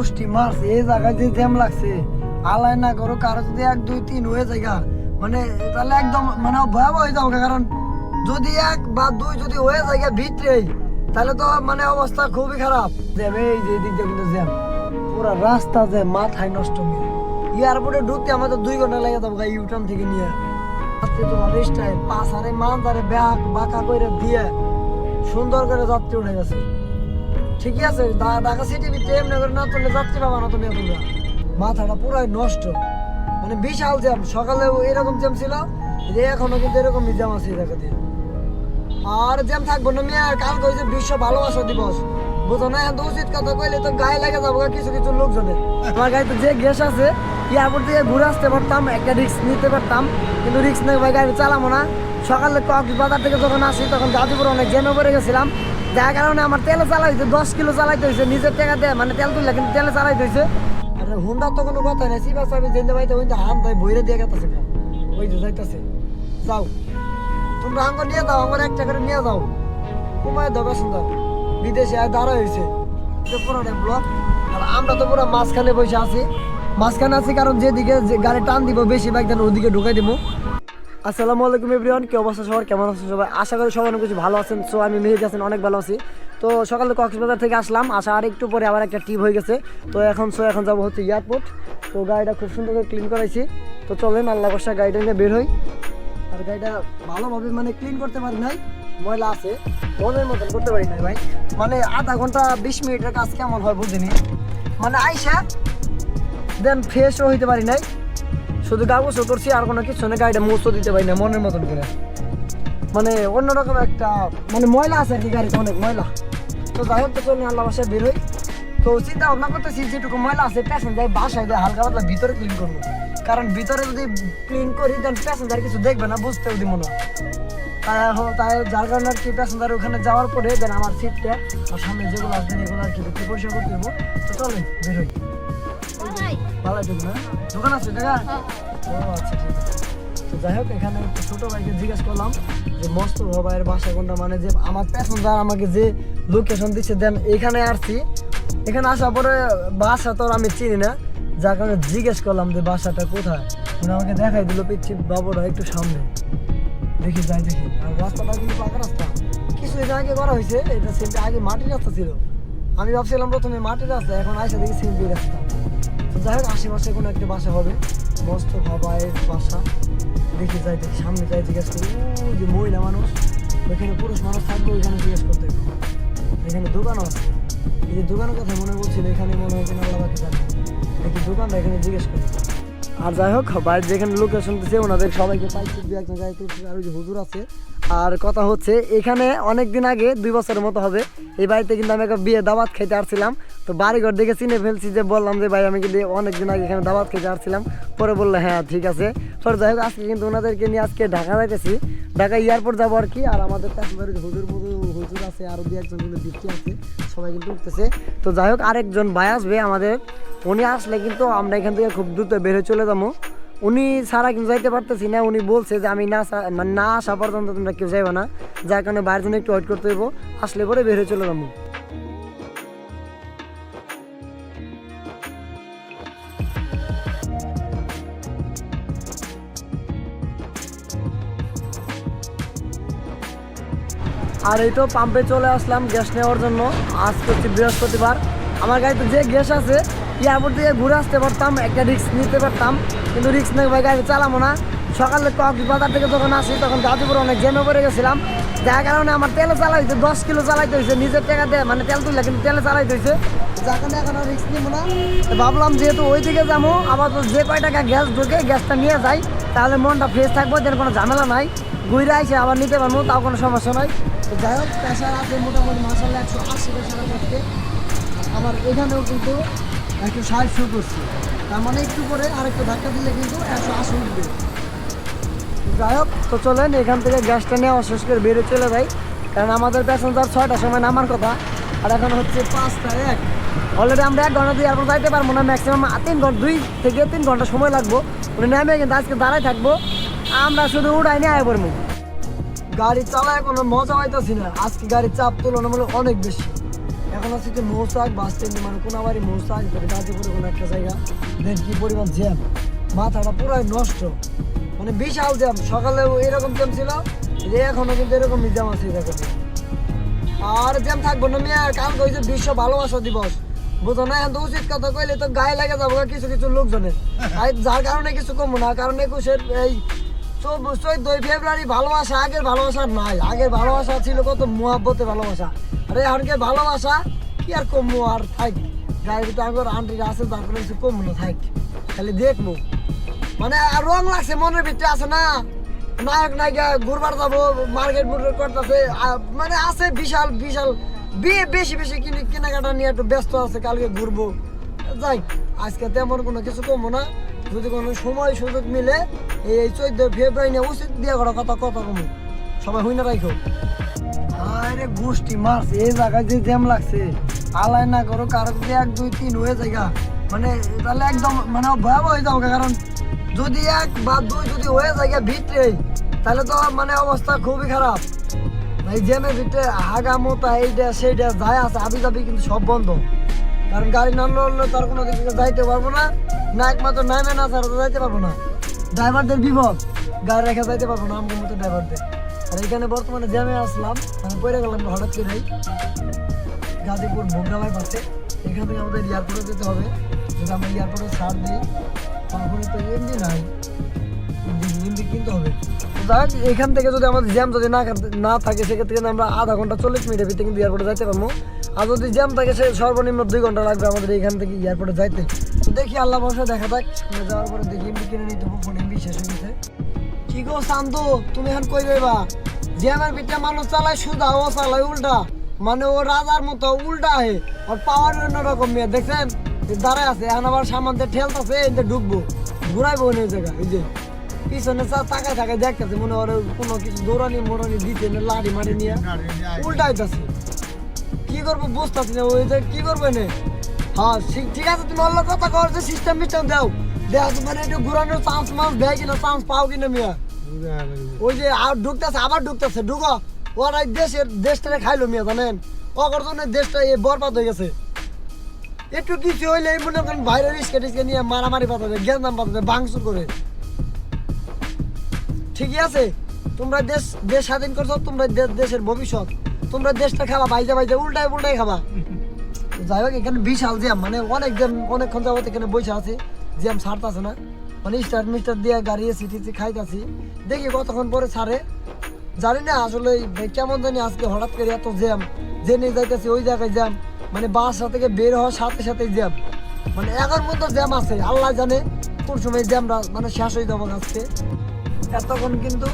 মুষ্টি মারছে এই জায়গায় যে জ্যাম লাগছে, আলাই না করো কারও যদি এক, দুই, তিন হয়ে জায়গা মানে তাহলে একদম মানে ভয়াবহ হয়ে যাবে কারণ যদি এক বা দুই যদি হয়ে যায় ভিতরে, তাহলে তো মানে অবস্থা খুবই খারাপ। জ্যাম, এই যে দিয়ে কিন্তু জ্যাম। পুরো রাস্তা যে মাথায় নষ্ট মেরে এয়ারপোর্টে ঢুকতে আমাদের দুই ঘণ্টা লেগে যাব ইউটার্ন থেকে নিয়ে। আজকে তোমার পাঁচ হারে মান তারে ব্যাগ বাঁকা করে দিয়ে সুন্দর করে যাত্রী উঠে গেছে। ঠিকই আছে ঢাকা সিটি ভিতরে এমনি করে না চললে যাত্রী পাবা না তুমি তোমরা মাথাটা পুরাই নষ্ট। মানে বিশাল জ্যাম সকালে এরকম জ্যাম ছিল যে এখনও কিন্তু এরকমই জ্যাম আছে জায়গা দিয়ে আর জ্যাম থাকব না, মিয়া কাল কইছে বিশ্ব ভালোবাসা দিবস। বুঝো না, এখন উচিত কথা কইলে তো গায়ে লেগে যাব কিছু কিছু লোকজনের। আমার গায়ে তো যে গ্যাস আছে এয়ারপোর্ট থেকে ঘুরে আসতে পারতাম, একটা রিক্স নিতে পারতাম, কিন্তু রিক্স নেই গাড়ি চালাবো না। সকালে কক্সবাজার থেকে যখন আসি, তখন গাজীপুর অনেক জ্যামে পড়ে গেছিলাম। যার কারণে আমার তেলে চালাইতে দশ কিলো চালাইতে হয়েছে নিজের টাকা দিয়ে মানে তেল তুললে কিন্তু তেলে চালাইতে হয়েছে আরে হুন্ডার তো কোনো কথা নেই সিবা সাবি জেনে পাইতে ওই হাম তাই বইরে দিয়ে গেতেছে ওই যে যাইতেছে। যাও। তোমরা আঙ্গ নিয়ে যাও আমার একটা করে নিয়ে যাও। কমায় দাও সুন্দর। বিদেশে আর দাঁড়া হয়েছে আর আমরা তো পুরো মাঝখানে বসে আছি। মাঝখানে আছি কারণ যেদিকে গাড়ি টান দিব বেশি বাইক ওদিকে ঢুকাই দিব। আসসালামু আলাইকুম এভরিওয়ান, কি অবস্থা সবার? কেমন আছেন সবাই? আশা করি সবাই অনেক কিছু ভালো আছেন। সো আমি মেহেদি আছেন অনেক ভালো আছি। তো সকালে কক্সবাজার থেকে আসলাম। আসা আর একটু পরে আবার একটা টিপ হয়ে গেছে। তো এখন সো এখন যাব হচ্ছে এয়ারপোর্ট তো গাড়িটা খুব সুন্দর করে ক্লিন করাইছি। তো চলেন, আল্লাহ বসা গাড়িটা নিয়ে বের হই। আর গাড়িটা ভালোভাবে মানে ক্লিন করতে পারি নাই, ময়লা আছে। মনের মতন করতে পারি নাই ভাই। মানে আধা ঘণ্টা, বিশ মিনিটের কাজ কেমন হয় বুঝিনি। মানে আইসা দেন ফ্রেশও হইতে পারি নাই। শুধু কাগজও করছি, আর কোনো কিছু না গাড়িটা মুছও দিতে পারি না, মনের মতন করে। মানে অন্যরকম একটা মানে ময়লা আছে আর কি গাড়িতে, অনেক ময়লা। তো যাই হোক, তো চলুন আল্লাহ বাসায় বের হই। তো চিন্তা ভাবনা করতেছি, যেটুকু ময়লা আছে প্যাসেঞ্জার বাসায় দিয়ে হালকা পাতলা ভিতরে ক্লিন করব। কারণ ভিতরে যদি ক্লিন করি দেন প্যাসেঞ্জার কিছু দেখবে না, বুঝতেও দিব না। তাই তাই যার কারণে আর কি প্যাসেঞ্জার ওখানে যাওয়ার পরে দেন আমার সিটটা আর সামনে যেগুলো আসবেন এগুলো আর কি পরিষ্কার করতে দেবো তো চলেন, বের ভালো আছে না দোকান আছে ও আচ্ছা ঠিক আছে। তো যাই হোক এখানে একটু ছোট ভাইকে জিজ্ঞেস করলাম যে মস্ত ভাইয়ের বাসা কোনটা? মানে যে আমার প্যাসেঞ্জার আমাকে যে লোকেশন দিচ্ছে দেন এখানে আসছি। এখানে আসার পরে বাসা তো আমি চিনি না। যার কারণে জিজ্ঞেস করলাম যে বাসাটা কোথায়? আমাকে দেখাই দিল পিচ্ছি বাবুরা একটু সামনে। দেখি যাই দেখি। আর রাস্তাটা কিন্তু পাকা রাস্তা। কিছু এটা আগে করা হয়েছে এটা সেমটি আগে মাটির রাস্তা ছিল। আমি ভাবছিলাম প্রথমে মাটির রাস্তা এখন আইসা দেখি সেমটি রাস্তা। যাই হোক, আশেপাশে কোনো একটা বাসা হবে। মস্ত ভাবায়ের বাসা। দেখি যাই, দেখি সামনে যাই, জিজ্ঞেস করি যে মহিলা মানুষ, ওইখানে পুরুষ মানুষ থাকবে, ওইখানে জিজ্ঞেস করতে এখানে দোকানও আছে। এই যে দোকানের কথা মনে পড়ছিল, এখানে মনে হয় কিনা আল্লাহ জানে দেখি দোকানটা এখানে জিজ্ঞেস করি। আর যাই হোক, বাইরে যেখানে লোকেশন দিচ্ছে ওনাদের সবাইকে পাইছি দু একজন গায়ে আর ওই যে হুজুর আছে। আর কথা হচ্ছে, এখানে অনেক দিন আগে, দুই বছরের মতো হবে, এই বাড়িতে কিন্তু আমি একটা বিয়ে দাওয়াত খেতে আসছিলাম। তো বাড়িঘর দেখে চিনে ফেলছি যে বললাম যে ভাই আমি কিন্তু অনেক দিন আগে এখানে দাওয়াত খেতে আসছিলাম। পরে বলল হ্যাঁ ঠিক আছে। পরে যাই হোক, আজকে কিন্তু ওনাদেরকে নিয়ে আজকে ঢাকা যাইতেছি। ঢাকা এয়ারপোর্ট যাব আর কি, আর আমাদের বাড়ির হুজুর হুজুর আছে আরও দু একজন কিন্তু বৃষ্টি আছে, সবাই কিন্তু উঠতেছে। তো যাই হোক, আরেকজন ভাই আসবে আমাদের, উনি আসলে কিন্তু আমরা এখান থেকে খুব দ্রুত বেরো চলে যাব। উনি ছাড়া কিন্তু যাইতে পারতেছি না, উনি বলছে যে আমি না মানে না আসা পর্যন্ত তোমরা কেউ যাইবে না, যার কারণে বাইরের জন্য একটু ওয়েট করতে হইব। আসলে পরে বের হয়ে চলে যাব। আর এই তো পাম্পে চলে আসলাম গ্যাস নেওয়ার জন্য। আজকে হচ্ছে বৃহস্পতিবার। আমার গাড়িতে যে গ্যাস আছে এয়ারপোর্ট থেকে ঘুরে আসতে পারতাম, একটা রিক্স নিতে পারতাম। কিন্তু রিক্স নেই ভাই গাড়ি চালাবো না। সকালে কক্সবাজার থেকে যখন আসি, তখন গাজীপুর অনেক জ্যামে পড়ে গেছিলাম। যার কারণে আমার তেলে চালাইতে, দশ কিলো চালাইতে হয়েছে, নিজের টাকা দিয়ে মানে তেল তুললে, কিন্তু তেলে চালাইতে হয়েছে। যার কারণে এখন রিক্স নিব না। ভাবলাম যেহেতু ওই দিকে যাব আবার যে কয় টাকা গ্যাস ঢুকে গ্যাসটা নিয়ে যাই, তাহলে মনটা ফ্রেশ থাকব, যেন কোনো ঝামেলা নাই। ঘুরে আইসে আবার নিতে পারব, তাও কোনো সমস্যা নাই। তো যাই হোক প্রেশার আছে মোটামুটি মাসাল্লাহ একশো আশি প্রেশার আছে আমার এখানেও কিন্তু একটু ষাট শুরু করছে তার মানে একটু করে আর একটু ধাক্কা দিলে কিন্তু একশো আশি উঠবে। যাই হোক, তো চলেন, এখান থেকে গ্যাসটা নেওয়া শেষ করে বেরিয়ে চলে যাই। কারণ আমাদের প্যাসেঞ্জার ছয়টার সময় নামার কথা, আর এখন হচ্ছে পাঁচটা এক। অলরেডি আমরা এক ঘণ্টা দিয়ে এরপর যাইতে পারব না ম্যাক্সিমাম তিন ঘণ্টা, দুই থেকে তিন ঘণ্টা সময় লাগবো। উনি নেমে কিন্তু আজকে দাঁড়ায় থাকব। আমরা শুধু উড়াই নিয়ে আয় পড়ব গাড়ি চালায় কোনো মজা পাইতেছি না। আজকে গাড়ির চাপ তুলনামূলক অনেক বেশি। এখন আছে যে মৌসাক বাস স্ট্যান্ডে মানে কোনাবাড়ি মৌসাক এরপরে গাজীপুরে কোনো একটা জায়গা। দেন কি পরিমাণ জ্যাম। মাথাটা পুরাই নষ্ট। মানে বিশাল জ্যাম। সকালে এরকম জ্যাম ছিল যে এখনও কিন্তু এরকমই জ্যাম আছে দেখো আর জ্যাম থাকব না মেয়ে। কাল কইছে বিশ্ব ভালোবাসা দিবস। বুঝো না? এখন তো উচিত কথা কইলে তো গায়ে লাগে যাব কিছু কিছু লোকজনের। যার কারণে কিছু কমবো না। কারণ একুশের এই চৌদ্দই ফেব্রুয়ারি ভালোবাসা, আগের ভালোবাসা নাই। আগের ভালোবাসা ছিল কত মহাব্বতে ভালোবাসা। আর এখনকে ভালোবাসা কি আর কমবো আর থাক। গায়ের ভিতরে আগর আন্টিরা আছে তার কোনো কিছু কমবো না, থাক। খালি দেখব। মানে রং লাগছে, মনের ভিতরে আছে না। নায়ক, নায়িকা, ঘুরবার যাব, মার্কেট মুর্কেট করতেছে। মানে আছে বিশাল বিশাল, বে- বেশি বেশি কিনে কেনাকাটা নিয়ে একটু ব্যস্ত আছে, কালকে ঘুরবো। যাই, আজকে তেমন কোনো কিছু কমবো না। যদি কোনো সময় সুযোগ মিলে এই চোদ্দ ফেব্রুয়ারি নিয়ে উচিত দিয়ে করা কথা কথা কমো। সবাই হই না রাখো আরে গোষ্ঠী, মাছ এই জায়গায় যে জ্যাম লাগছে, আলাই না করো কারও যদি এক, দুই, তিন হয়ে যায় মানে তাহলে একদম মানে ভয়াবহ হয়ে যাব কারণ যদি এক বা দুই যদি হয়ে যায় ভিতরে, তাহলে তো মানে অবস্থা খুবই খারাপ। এই জ্যামের ভিতরে হাগা মোতা এইটা সেইটা যায় আছে আবি যাবি কিন্তু সব বন্ধ। কারণ গাড়ি না লড়লে তার কোনো দিক যাইতে পারব না। না একমাত্র নামে না ছাড়া যাইতে পারব না। ড্রাইভারদের বিপদ, গাড়ি রেখে যাইতে পারব না আমার মতো ড্রাইভারদের আর এখানে বর্তমানে জ্যামে আসলাম মানে পড়ে গেলাম হঠাৎ করেই গাজীপুর ভোগরাবাই পাশে এখান থেকে আমাদের এয়ারপোর্টে যেতে হবে। যদি আমরা এয়ারপোর্টে ছাড় দিই, তারপরে তো এমনি নাই। এমনি কিনতে হবে। যাক এখান থেকে যদি আমাদের জ্যাম যদি না না থাকে, সেক্ষেত্রে আমরা আধা ঘণ্টা চল্লিশ মিনিটের ভিতরে কিন্তু এয়ারপোর্টে যাইতে পারব। আর যদি জ্যাম থাকে সে সর্বনিম্ন দুই ঘণ্টা লাগবে আমাদের থেকে এয়ারপোর্টে যাইতে। তো দেখি আল্লাহ বসে দেখা যাক। যাওয়ার পরে দেখি এমনি কিনে নিতে ফোন এমবি শেষ হয়ে গেছে। কি গো শান্তু তুমি এখন কই যাইবা? জ্যামের ভিতরে মানুষ চালায় সুদা ও চালায় উল্টা। মানে ও রাজার মতো উল্টা হে আর পাওয়ার অন্যরকম মেয়ে দেখছেন? এই দাঁড়ায় আছে এখন আবার সামান দিয়ে ঠেলতেছে এতে ঢুকবো। ঘুরাইবো ওই জায়গা এই যে। পিছনে চা তাকায় তাকায় দেখতেছে মনে হয় ওর কোনো কিছু দৌড়ানি মোড়ানি দিতে লাড়ি মারি নিয়ে উল্টাইতেছে। কি করব বুঝতেছি না, ওই যে কি করবে এনে? হ্যাঁ ঠিক আছে, তুমি অন্য কথা কর যে সিস্টেম মিস্টেম দাও দেখ মানে একটু ঘুরানোর চান্স মান্স দেয় কিনা চান্স পাও কিনা মিয়া। ওই যে আর ঢুকতেছে, আবার ঢুকতেছে, ঢুকো। ওরা দেশের, দেশটারে খাইলো মিয়া, জানেন? ওকর জন্য দেশটা এই বরবাদ হয়ে গেছে। একটু কিছু হইলে এই মনে করেন বাইরে রিস্কে টিস্কে নিয়ে মারামারি পাঠাবে গ্যান্দাম পাঠাবে ভাঙচুর করে। ঠিকই আছে? তোমরা দেশ দেশ স্বাধীন করছ, তোমরা দেশের ভবিষ্যৎ। তোমরা দেশটা খাবা, বাইজা বাইজা, উল্টায় উল্টায় খাবা। যাই হোক, এখানে বিশাল জ্যাম মানে অনেক জ্যাম, অনেকক্ষণ যাবত এখানে বসে আছে। জ্যাম ছাড়তেছে না। মানে স্টার মিস্টার দিয়ে গাড়ি এসি টিসি খাইতেছি। দেখি কতক্ষণ পরে ছাড়ে। জানি না আসলে কেমন জানি আজকে হঠাৎ করে এত জ্যাম। নিয়ে যাইতেছি, ওই জায়গায় জ্যাম। মানে বাসা থেকে বের হওয়ার সাথে সাথে জ্যাম। মানে এখন মতো জ্যাম আছে, আল্লাহ জানে। কোন সময় জ্যামটা মানে শেষ হয়ে যাব আজকে। এতক্ষণ কিন্তু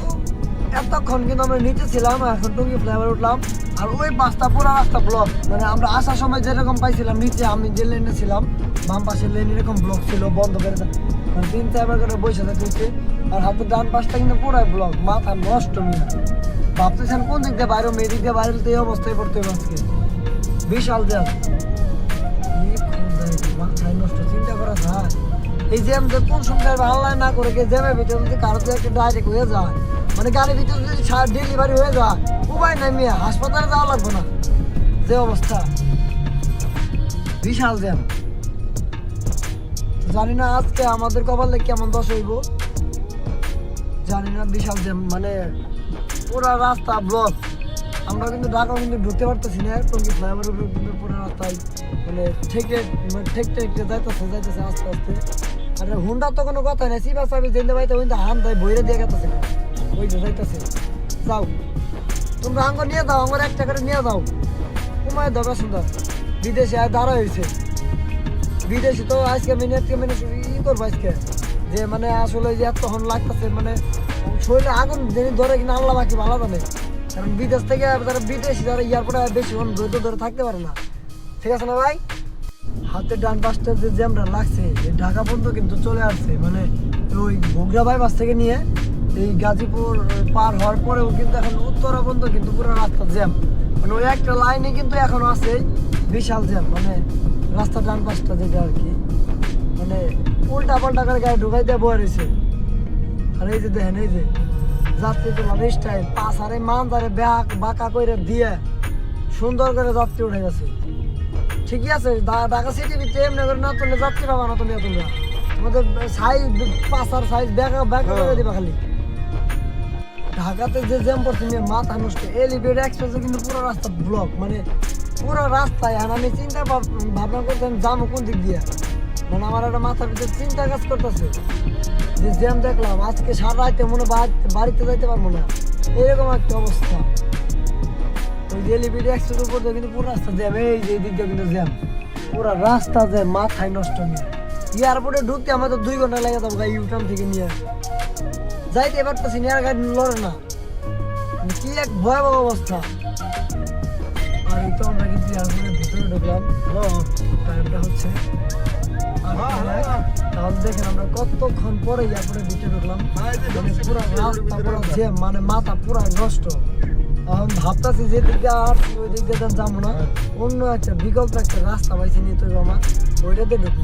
এতক্ষণ কিন্তু আমরা নিচে ছিলাম, এখন টুঙ্গি ফ্লাইওভার উঠলাম। আর ওই পাঁচটা পুরো রাস্তা ব্লক মানে আমরা আসার সময় যেরকম পাইছিলাম, নিচে আমি যে লেনে ছিলাম, বাম পাশের লেন এরকম ব্লক ছিল, বন্ধ করে। মানে তিন চারবার করে বসে থাকছে আর হাতে ডান পাশটা কিন্তু পুরাই ব্লক মাথা নষ্ট মিয়া। ভাবতেছেন কোন দিক দিয়ে বাইরে মেয়ে দিক দিয়ে বাইরে এই অবস্থায় পড়তে হবে আজকে। বিশাল জ্যাম মাথায় নষ্ট, চিন্তা করা যায়। এই জ্যাম যে কোন সময় আল্লাহ না করে জ্যামের ভিতরে যদি কারও একটা ডাইরেক্ট হয়ে যায় মানে গাড়ির ভিতরে যদি ডেলিভারি হয়ে যায়, উপায় নাই মেয়ে, হাসপাতালে যাওয়া লাগবে না। যে অবস্থা। বিশাল জ্যাম। জানি না আজকে আমাদের কপালে কেমন দশ হইব। জানি না, বিশাল জ্যাম মানে পুরা রাস্তা ব্লক আমরা কিন্তু ঢাকা কিন্তু ঢুকতে পারতেছি না টঙ্গি ফ্লাইওভার উপরে কিন্তু পুরো রাস্তায় মানে ঠেকে মানে ঠেকতে ঠেকতে যাইতেছে যাইতেছে আস্তে আস্তে। আর হুন্ডার তো কোনো কথা নেই। সিবা সাবি যেতে পাইতে কিন্তু হান তাই বইরে দিয়ে গেতেছে। ওই যাইতেছে। যাও। তোমরা আঙ্গ নিয়ে যাও আমার একটা করে নিয়ে যাও। কমায় দাও সুন্দর। বিদেশে আর দাঁড়া হয়েছে বিদেশে তো আজকে মিনিট আজকে মিনিট ই করব আজকে। যে মানে আসলে যে এতক্ষণ লাগতেছে মানে শরীরে আগুন যিনি ধরে কিনা আল্লাহ বাকি ভালো জানে। কারণ বিদেশ থেকে তারা বিদেশি, যারা এয়ারপোর্টে বেশি ধৈর্য ধরে থাকতে পারে না। ঠিক আছে না ভাই? হাতে ডান পাশটা যে জ্যামটা লাগছে, এই ঢাকা পর্যন্ত কিন্তু চলে আসছে। মানে ওই ঘুগরা বাইপাস থেকে নিয়ে এই গাজীপুর পার হওয়ার পরেও কিন্তু এখন উত্তরা পর্যন্ত কিন্তু পুরো রাস্তা জ্যাম। মানে ওই একটা লাইনে কিন্তু এখনও আছে বিশাল জ্যাম। মানে রাস্তা ডান পাশটা যেটা আর কি। মানে উল্টা পাল্টা করে গাড়ি ঢুকাই দিয়ে বয়ে রয়েছে। আর এই যে দেখেন, এই যে যাত্রী তোলার স্টাইল পাশ আরে মান তারে বাঁকা করে দিয়ে সুন্দর করে যাত্রী উঠে গেছে। ঠিকই আছে ঢাকা সিটি ভিতরে এমনি করে না তুললে যাত্রী পাবা না তুমি তোমরা। তোমাদের সাইজ পাঁচার সাইজ ব্যাকা ব্যাকা করে দিবা খালি। ঢাকাতে যে জ্যাম পড়ছে নিয়ে মাথা নষ্ট। এলিভেট এক্সপ্রেসে কিন্তু পুরো রাস্তা ব্লক মানে পুরো রাস্তায় আর আমি চিন্তা ভাব- ভাবনা করতাম যাব কোন দিক দিয়ে? মানে আমার একটা মাথার ভিতরে চিন্তা কাজ করতেছে। যে জ্যাম দেখলাম আজকে সারা রাতে মনে বাড়িতে যাইতে পারব না। এরকম একটা অবস্থা। ওই যে এলিভেট উপর দিয়ে কিন্তু পুরো রাস্তা জ্যাম এই যে দিক দিয়ে কিন্তু জ্যাম। পুরো রাস্তা জ্যাম মাথায় নষ্ট নিয়ে এয়ারপোর্টে ঢুকতে আমাদের দুই ঘণ্টা লেগে যাব ইউটার্ন থেকে নিয়ে যাইতে পারতেছি না গাড়ি লড়ে না। মানে কি এক ভয়াবহ অবস্থা। আর এই তো আমরা কিন্তু এয়ারপোর্টের ভিতরে ঢুকলাম। টাইমটা হচ্ছে তাহলে দেখেন আমরা কতক্ষণ পরে এয়ারপোর্টের ভিতরে ঢুকলাম। মানে পুরো রাস্তা পুরো জ্যাম মানে মাথা পুরো নষ্ট। এখন ভাবতেছি যে দিকে আর ওই দিক দিয়ে যাব না। অন্য একটা বিকল্প একটা রাস্তা পাইছি নিতে হবে আমার। ওইটাতে ঢুকবো।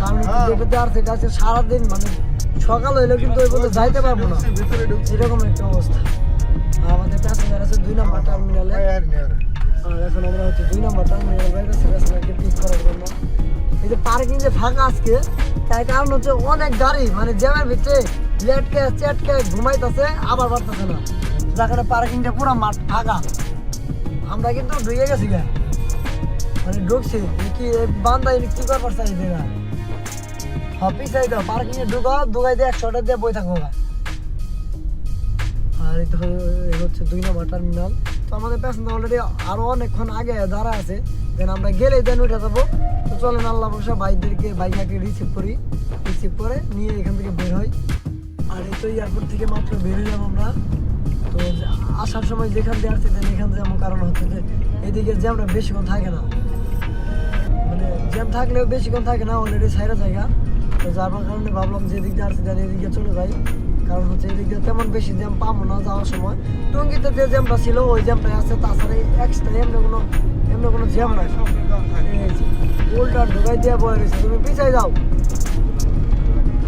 কারণ যেটাতে আর সেটা আছে সারাদিন মানে সকাল হইলেও কিন্তু ওই পর্যন্ত যাইতে পারব না। এরকম একটা অবস্থা। আমাদের প্যাসেঞ্জার আছে দুই নম্বর টার্মিনালে আর এখন আমরা হচ্ছে দুই নম্বর টার্মিনালে বাইরেছি প্যাসেঞ্জারকে পিক করার জন্য। এই যে পার্কিং যে ফাঁকা আজকে তার কারণ হচ্ছে অনেক গাড়ি মানে জ্যামের ভিতরে লেটকে চেটকে ঘুমাইতেছে আবার বাড়তেছে না। কারণে পার্কিংটা পুরো মাঠ ফাঁকা। আমরা কিন্তু ঢুকে গেছি গা। মানে ঢুকছি কি বান্দা কি করবার চাই দেখা হ্যাঁ পিছাই দাও পার্কিং এ ঢুকো, ঢুকাই দিয়ে একশো দিয়ে বই থাকো। আর তো হচ্ছে দুই নম্বর টার্মিনাল তো আমাদের প্যাসেঞ্জার অলরেডি আরও অনেকক্ষণ আগে দাঁড়া আছে। দেন আমরা গেলে দেন উঠে যাব। তো চলেন, আল্লাহ বসা বাইকদেরকে বাইকাকে রিসিভ করি। রিসিভ করে নিয়ে এখান থেকে বের হই। আর এই তো এয়ারপোর্ট থেকে মাত্র বের হইলাম আমরা। তো আসার সময় যেখান দিয়ে আসছি এখান যেমন কারণ হচ্ছে যে এদিকে জ্যামটা বেশিক্ষণ থাকে না। মানে জ্যাম থাকলেও বেশিক্ষণ থাকে না অলরেডি সাইরা জায়গা। তো যার কারণে ভাবলাম যে এদিক দিয়ে আসছি দেন এদিকে চলে যাই। কারণ হচ্ছে এদিক দিয়ে তেমন বেশি জ্যাম পাবো না যাওয়ার সময়। টঙ্গিতে যে জ্যামটা ছিল ওই জ্যামটাই আছে। তাছাড়া এক্সট্রা এমনি কোনো এমনি কোনো জ্যাম নাই। এই যে, উল্টা ঢুকাই দিয়ে বয়ে রয়েছে। তুমি পিছাই যাও।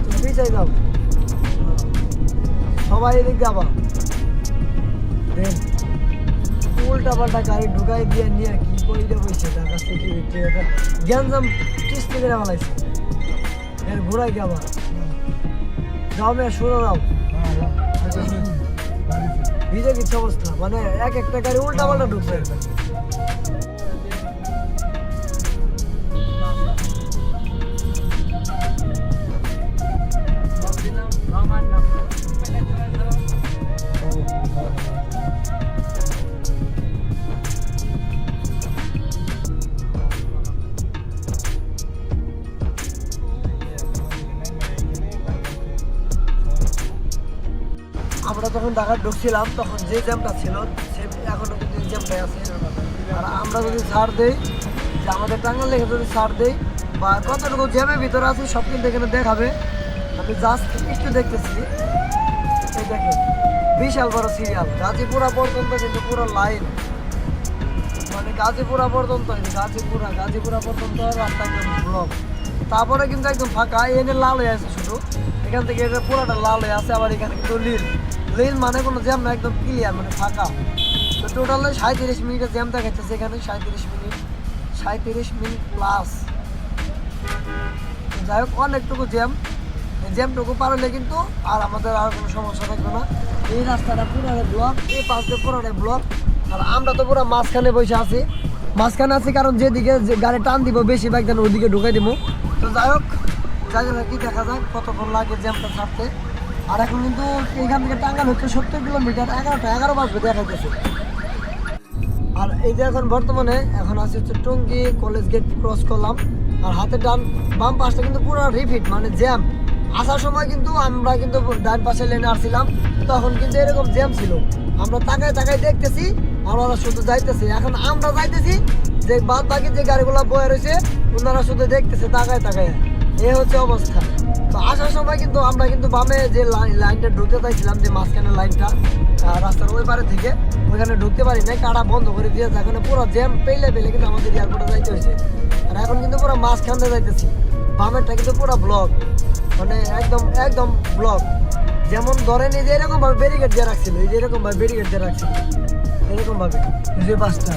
তুমি পিছাই যাও। সবাই এদিক আবার। দেন উল্টা পাল্টা গাড়ি ঢুকাই দিয়ে নিয়ে কি কইলে বইছে ঢাকা সিকিউরিটি এটা গ্যাঞ্জাম কিস্তি করে ফেলাইছে এর ঘুরাই কি আবার। যাও মেয়ে শুনে দাও ভিজে কিছু অবস্থা। মানে এক একটা গাড়ি উল্টা পাল্টা ঢুকছে। যখন ঢাকা ঢুকছিলাম, তখন যে জ্যামটা ছিল, সে এখনও কিন্তু জ্যামটাই আছে। আর আমরা যদি ছাড় দেই, যে আমাদের টাঙ্গাল লেগে যদি ছাড় দেই, বা কতটুকু জ্যামের ভিতরে আছে, সব কিন্তু এখানে দেখাবে। আমি জাস্ট একটু দেখতেছি। এই দেখেন, বিশাল বড় সিরিয়াল গাজীপুরা পর্যন্ত কিন্তু পুরো লাইন মানে গাজীপুরা পর্যন্ত গাজীপুরা গাজীপুরা পর্যন্ত রাস্তা একদম ব্লক তারপরে কিন্তু একদম ফাঁকা এনে লাল হয়ে আছে শুধু। এখান থেকে এটা পুরোটা লাল হয়ে আছে, আবার এখানে কিন্তু লীল মানে কোনো জ্যাম না, একদম ক্লিয়ার মানে ফাঁকা। তো টোটালে সাঁত্রিশ মিনিটের জ্যাম দেখাচ্ছে এখানে সাঁত্রিশ মিনিট সাঁত্রিশ মিনিট প্লাস যাই হোক, অনেকটুকু জ্যাম জ্যামটুকু পারলে কিন্তু আর আমাদের আর কোনো সমস্যা থাকবে না। এই রাস্তাটা পুরোটাই ব্লক এই পাশে পুরোটাই ব্লক আর আমরা তো পুরো মাঝখানে বসে আছি। মাঝখানে আছি কারণ যেদিকে গাড়ি টান দিব বেশি বাইক দেন ওদিকে ঢুকাই দিব তো যাই হোক, যাই কি দেখা যাক, কতক্ষণ লাগে জ্যামটা ছাড়তে। আর এখন কিন্তু এইখান থেকে টাঙ্গাল হচ্ছে সত্তর কিলোমিটার, এগারোটা, এগারো বাজবে দেখাইতেছে। আর এই যে এখন বর্তমানে এখন আছে হচ্ছে টঙ্গী কলেজ গেট ক্রস করলাম, আর হাতে ডান, বাম পাশটা কিন্তু পুরো মানে জ্যাম আসার সময় কিন্তু আমরা কিন্তু ডান পাশে লেনে আসছিলাম, তখন কিন্তু এরকম জ্যাম ছিল। আমরা তাকায় তাকায় দেখতেছি আমরা শুধু যাইতেছি। এখন আমরা যাইতেছি, যে বাদ বাকি যে গাড়িগুলো বয়ে রয়েছে, ওনারা শুধু দেখতেছে, তাকায় তাকায়। এ হচ্ছে অবস্থা। তো আসার সময় কিন্তু আমরা কিন্তু বামে যে লাইন- লাইনটা ঢুকতে চাইছিলাম, যে মাঝখানের লাইনটা রাস্তার ওই পারে থেকে, ওইখানে ঢুকতে পারি নাই, কাটা বন্ধ করে দিয়েছে এখন পুরো জ্যাম পেলে পেলে কিন্তু আমাদের এয়ারপোর্টে যাইতে হয়েছে আর এখন কিন্তু পুরো মাঝখানে যাইতেছি। বামেরটা কিন্তু পুরো ব্লক মানে একদম একদম ব্লক যেমন ধরেন এই যে এরকম ভাবে ব্যারিকেড দিয়ে রাখছিল, এই যে এরকম ভাবে ব্যারিকেড দিয়ে রাখছিল এরকম ভাবে যে বাসটা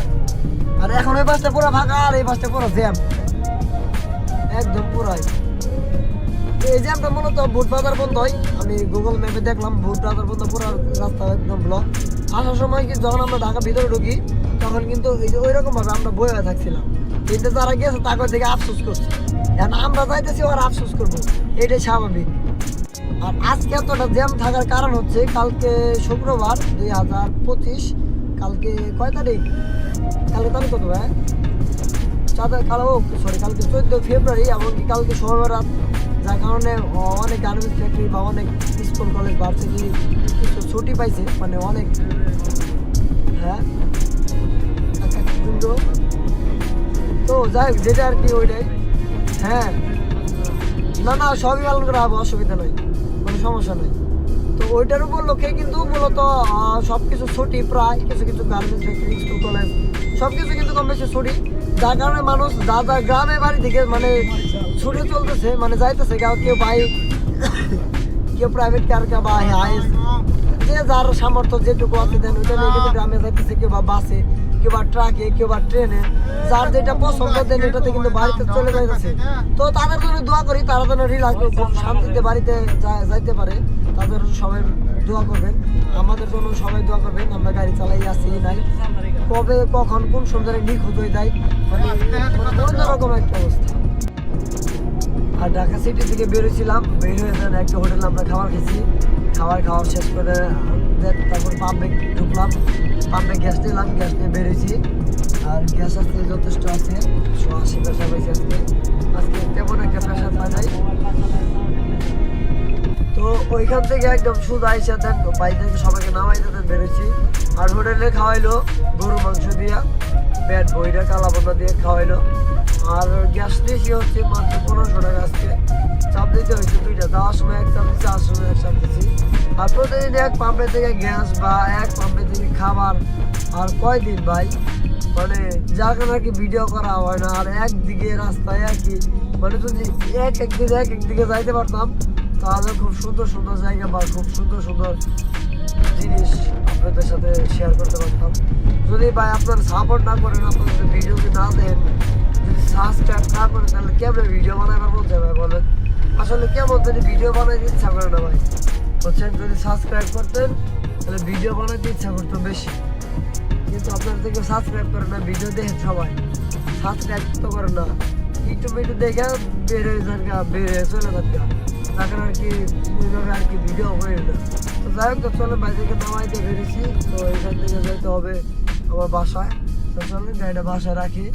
আর এখন ওই বাসটা পুরো ফাঁকা, আর এই বাসটা পুরো জ্যাম একদম পুরাই। এই জ্যামটা মূলত ভোট বাজার বন্ধ হয়, আমি গুগল ম্যাপে দেখলাম ভোট বাজার বন্ধ পুরো রাস্তা একদম ব্লক আসার সময় কি যখন আমরা ঢাকা ভিতরে ঢুকি, তখন কিন্তু এই যে ওই রকম ভাবে আমরা বয়ে হয়ে থাকছিলাম। কিন্তু যারা গেছে, তাকে থেকে আফসোস করছে। এখন আমরা যাইতেছি, ওরা আফসোস করব। এটাই স্বাভাবিক। আর আজকে এতটা জ্যাম থাকার কারণ হচ্ছে, কালকে শুক্রবার দুই হাজার পঁচিশ, কালকে কয় তারিখ? কালকে তারিখ কত ভাই? চাঁদা কালো সরি কালকে চোদ্দ ফেব্রুয়ারি, এমনকি কালকে সর্বরাত যার কারণে অনেক গার্মেন্টস ফ্যাক্টরি বা অনেক স্কুল কলেজ ভার্সিটি কিছু ছুটি পাইছে মানে অনেক হ্যাঁ? আচ্ছা, কিন্তু তো যাই হোক যেটা আর কি ওইটাই হ্যাঁ? না না সবই পালন করা হবে অসুবিধা নাই কোনো সমস্যা নেই। তো ওইটার উপর লক্ষ্যে কিন্তু মূলত সব কিছু ছুটি প্রায় কিছু কিছু গার্মেন্টস ফ্যাক্টরি স্কুল কলেজ সব কিছু কিন্তু কম বেশি ছুটি। যার কারণে মানুষ, যা যা গ্রামে বাড়ি থেকে মানে ছুটে চলতেছে মানে যাইতেছে, কেউ কেউ বাইক কেউ প্রাইভেট কার বা যে যার সামর্থ্য যেটুকু আছে দেন, ওইটা গ্রামে যাইতেছে, কেউ বা বাসে। কেউ বা ট্রাকে কেউ বা ট্রেনে যার যেটা পছন্দ দেন এটাতে কিন্তু বাড়িতে চলে যাইতেছে তো তাদের জন্য দোয়া করি, তারা যেন রিল্যাক্স খুব শান্তিতে বাড়িতে যাইতে পারে। তাদের সবাই দোয়া করবেন। আমাদের জন্য সবাই দোয়া করবেন, আমরা গাড়ি চালাই আসি নাই কবে, কখন, কোন সুন্দরে নিখোঁজ হয়ে যায় মানে অন্যরকম একটা অবস্থা। আর ঢাকা সিটি থেকে বেরোছিলাম বের হয়ে যেন একটা হোটেলে আমরা খাবার খেয়েছি। খাবার খাওয়া শেষ করে তারপর পাম্পে ঢুকলাম। পাম্পে গ্যাস নিলাম গ্যাস নিয়ে বেরিয়েছি। আর গ্যাস আসতে যথেষ্ট আছে একশো আশি পেশা বেশি আসতে আজকে তেমন একটা পেশা পাওয়া নাই। তো ওইখান থেকে একদম সোজা এসে দেন থেকে সবাইকে নামাই দিতে বেরোছি আর হোটেলে খাওয়াইলো গরু মাংস দিয়া, পেট বইটা কালাবন্ধা দিয়ে খাওয়াইলো। আর গ্যাস নিয়েছি হচ্ছে মাত্র পনেরোশো টাকা আজকে। চাপ দিতে হয়েছে দুইটা দেওয়ার সময় এক চাপ দিচ্ছি আসার সময় এক চাপ দিচ্ছি আর প্রতিদিন এক পাম্পে থেকে গ্যাস বা এক পাম্পে থেকে খাবার, আর কয়দিন ভাই? মানে যার কারণে আর কি ভিডিও করা হয় না, আর একদিকে রাস্তায় একই মানে যদি এক একদিন এক একদিকে যাইতে পারতাম তাহলে খুব সুন্দর সুন্দর জায়গা বা খুব সুন্দর সুন্দর জিনিস আপনাদের সাথে শেয়ার করতে পারতাম। যদি ভাই আপনার সাপোর্ট না করেন, আপনার যদি ভিডিও না দেন, যদি সাবস্ক্রাইব না করেন, তাহলে কেমন ভিডিও বানাবার মন যাবে বলেন? আসলে কেমন যদি ভিডিও বানাইতে ইচ্ছা করে না ভাই। বলছেন যদি সাবস্ক্রাইব করতেন, তাহলে ভিডিও বানাইতে ইচ্ছা করতো বেশি। কিন্তু আপনারা থেকে সাবস্ক্রাইব করে না ভিডিও দেখেন সবাই। সাবস্ক্রাইব তো করে না। একটু একটু দেখে বের হয়ে যান গা, বের হয়ে চলে যান গা। তারপরে আর কি ওইভাবে আর কি ভিডিও হয়ে এলো। তো যাই হোক, তো চলো বাড়ি থেকে নামাইতে বেরিয়েছি, তো এখান থেকে যাইতে হবে আমার বাসায়। তো চলো, গাড়িটা বাসায় রাখি।